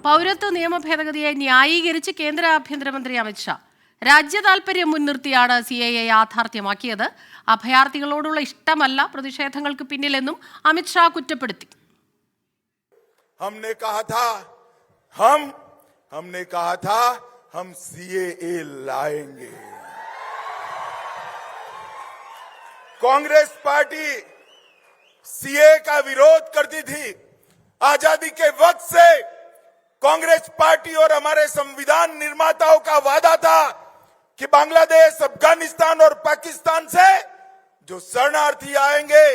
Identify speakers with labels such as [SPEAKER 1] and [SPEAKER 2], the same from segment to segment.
[SPEAKER 1] പൗരത്വ നിയമ ഭേദഗതിയെ ന്യായീകരിച്ച് കേന്ദ്ര ആഭ്യന്തരമന്ത്രി അമിത്ഷാ രാജ്യ താൽപര്യം മുൻനിർത്തിയാണ് സി എ എ യാഥാർത്ഥ്യമാക്കിയത് അഭയാർത്ഥികളോടുള്ള ഇഷ്ടമല്ല പ്രതിഷേധങ്ങൾക്ക് പിന്നിലെന്നും അമിത്ഷാ കുറ്റപ്പെടുത്തി
[SPEAKER 2] हमने कहा था हम हमने कहा था हम सीएए लाएंगे कांग्रेस पार्टी सीए का विरोध करती थी आजादी के वक्त से कांग्रेस पार्टी और हमारे संविधान निर्माताओं का वादा था कि बांग्लादेश अफगानिस्तान और पाकिस्तान से जो शरणार्थी आएंगे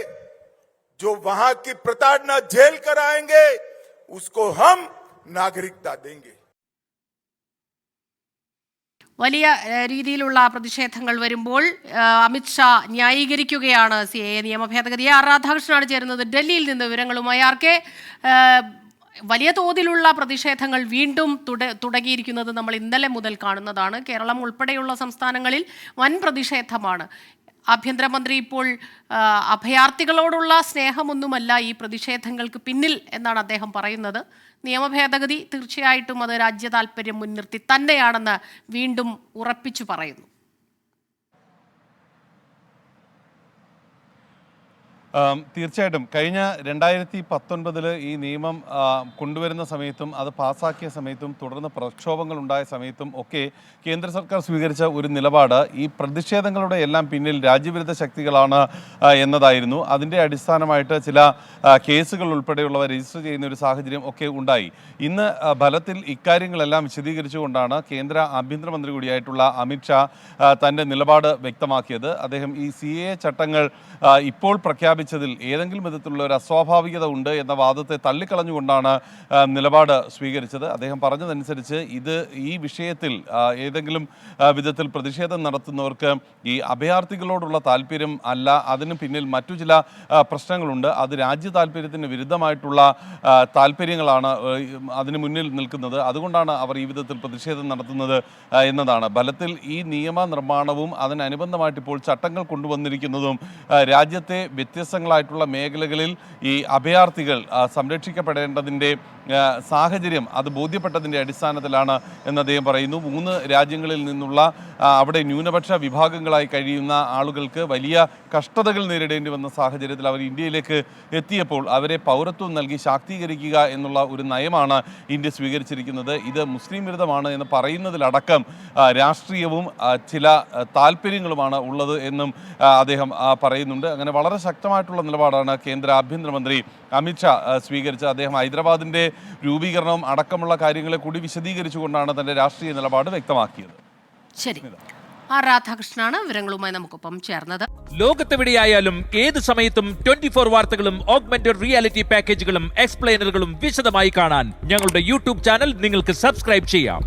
[SPEAKER 2] जो वहां की प्रताड़ना झेल कर आएंगे उसको हम नागरिकता देंगे
[SPEAKER 1] വലിയ ഏഹ്, രീതിയിലുള്ള പ്രതിഷേധങ്ങൾ വരുമ്പോൾ ഏഹ്, അമിത്ഷാ ന്യായീകരിക്കുകയാണ് സി എ നിയമ ഭേദഗതിയെ ആർ രാധാകൃഷ്ണനാണ് ചേരുന്നത് ഡൽഹിയിൽ നിന്ന് വിവരങ്ങളുമായി ആർക്കെ ഏഹ്, വലിയ തോതിലുള്ള പ്രതിഷേധങ്ങൾ വീണ്ടും തുട തുടങ്ങിയിരിക്കുന്നത് നമ്മൾ ഇന്നലെ മുതൽ കാണുന്നതാണ്. കേരളം ഉൾപ്പെടെയുള്ള സംസ്ഥാനങ്ങളിൽ വൻ പ്രതിഷേധമാണ്. ആഭ്യന്തരമന്ത്രി ഇപ്പോൾ അഭയാർത്ഥികളോടുള്ള സ്നേഹമൊന്നുമല്ല ഈ പ്രതിഷേധങ്ങൾക്ക് പിന്നിൽ എന്നാണ് അദ്ദേഹം പറയുന്നത്. നിയമഭേദഗതി തീർച്ചയായിട്ടും അത് രാജ്യ താല്പര്യം മുൻനിർത്തി തന്നെയാണെന്ന് വീണ്ടും ഉറപ്പിച്ചു പറയുന്നു.
[SPEAKER 3] തീർച്ചയായിട്ടും. കഴിഞ്ഞ രണ്ടായിരത്തി പത്തൊൻപതിൽ ഈ നിയമം കൊണ്ടുവരുന്ന സമയത്തും അത് പാസാക്കിയ സമയത്തും തുടർന്ന് പ്രക്ഷോഭങ്ങൾ ഉണ്ടായ സമയത്തും ഒക്കെ കേന്ദ്ര സർക്കാർ സ്വീകരിച്ച ഒരു നിലപാട് ഈ പ്രതിഷേധങ്ങളുടെ എല്ലാം പിന്നിൽ രാജ്യവിരുദ്ധ ശക്തികളാണ് എന്നതായിരുന്നു. അതിന്റെ അടിസ്ഥാനമായിട്ട് ചില കേസുകൾ ഉൾപ്പെടെയുള്ളവ രജിസ്റ്റർ ചെയ്യുന്ന ഒരു സാഹചര്യം ഒക്കെ ഉണ്ടായി. ഇന്ന് ഫലത്തിൽ ഇക്കാര്യങ്ങളെല്ലാം വിശദീകരിച്ചുകൊണ്ടാണ് കേന്ദ്ര ആഭ്യന്തരമന്ത്രി കൂടിയായിട്ടുള്ള അമിത്ഷാ തന്റെ നിലപാട് വ്യക്തമാക്കിയത്. അദ്ദേഹം ഈ സി ചട്ടങ്ങൾ ഇപ്പോൾ ഇപ്പോൾ പ്രഖ്യാപിച്ചതിൽ ഏതെങ്കിലും വിധത്തിലുള്ള ഒരു അസ്വാഭാവികത ഉണ്ട് എന്ന വാദത്തെ തള്ളിക്കളഞ്ഞുകൊണ്ടാണ് നിലപാട് സ്വീകരിച്ചത്. അദ്ദേഹം പറഞ്ഞതനുസരിച്ച് ഇത് ഈ വിഷയത്തിൽ ഏതെങ്കിലും വിധത്തിൽ പ്രതിഷേധം നടത്തുന്നവർക്ക് ഈ അഭയാർത്ഥികളോടുള്ള താല്പര്യം അല്ല. അതിന് പിന്നിൽ മറ്റു ചില പ്രശ്നങ്ങളുണ്ട്. അത് രാജ്യ താല്പര്യത്തിന് വിരുദ്ധമായിട്ടുള്ള താല്പര്യങ്ങളാണ് അതിന് മുന്നിൽ നിൽക്കുന്നത്. അതുകൊണ്ടാണ് അവർ ഈ വിധത്തിൽ പ്രതിഷേധം നടത്തുന്നത് എന്നതാണ്. ഫലത്തിൽ ഈ നിയമ നിർമ്മാണവും അതിനനുബന്ധമായിട്ട് ഇപ്പോൾ ചട്ടങ്ങൾ കൊണ്ടുവന്നിരിക്കുന്നതും രാജ്യത്തെ രാജ്യത്തെ വ്യത്യസ്തങ്ങളായിട്ടുള്ള മേഖലകളിൽ ഈ അഭയാർത്ഥികൾ സംരക്ഷിക്കപ്പെടേണ്ടതിന്റെ സാഹചര്യം അത് ബോധ്യപ്പെട്ടതിന്റെ അടിസ്ഥാനത്തിലാണ് എന്ന് അദ്ദേഹം പറയുന്നു. മൂന്ന് രാജ്യങ്ങളിൽ നിന്നുള്ള അവിടെ ന്യൂനപക്ഷ വിഭാഗങ്ങളായി കഴിയുന്ന ആളുകൾക്ക് വലിയ കഷ്ടതകൾ നേരിടേണ്ടി വന്ന സാഹചര്യത്തിൽ അവർ ഇന്ത്യയിലേക്ക് എത്തിയപ്പോൾ അവരെ പൗരത്വം നൽകി ശാക്തീകരിക്കുക എന്നുള്ള ഒരു നയമാണ് ഇന്ത്യ സ്വീകരിച്ചിരിക്കുന്നത്. ഇത് മുസ്ലിം വിരുദ്ധമാണ് എന്ന് പറയുന്നതിലടക്കം രാഷ്ട്രീയവും ചില താല്പര്യങ്ങളുമാണ് ഉള്ളത് എന്നും അദ്ദേഹം പറയുന്നുണ്ട്. അങ്ങനെ വളരെ ശക്തമായിട്ടുള്ള നിലപാടാണ് കേന്ദ്ര ആഭ്യന്തരമന്ത്രി അമിത്ഷാ സ്വീകരിച്ചത്. അദ്ദേഹം ഹൈദരാബാദിന്റെ രൂപീകരണം അടക്കമുള്ള കാര്യങ്ങളെ കൂടി വിശദീകരിച്ചുകൊണ്ടാണ് തന്റെ രാഷ്ട്രീയ നിലപാട് വ്യക്തമാക്കിയത്.
[SPEAKER 1] ശരി. ആർ രാധാകൃഷ്ണനാണ് വിവരങ്ങളുമായി നമുക്കൊപ്പം ചേർന്നത്.
[SPEAKER 4] ലോകത്തെവിടെയായാലും ഏത് സമയത്തും ട്വന്റി ഫോർ വാർത്തകളും ഓഗ്മെന്റഡ് റിയാലിറ്റി പാക്കേജുകളും എക്സ്പ്ലെയിനറുകളും വിശദമായി കാണാൻ ഞങ്ങളുടെ യൂട്യൂബ് ചാനൽ നിങ്ങൾക്ക് സബ്സ്ക്രൈബ് ചെയ്യാം.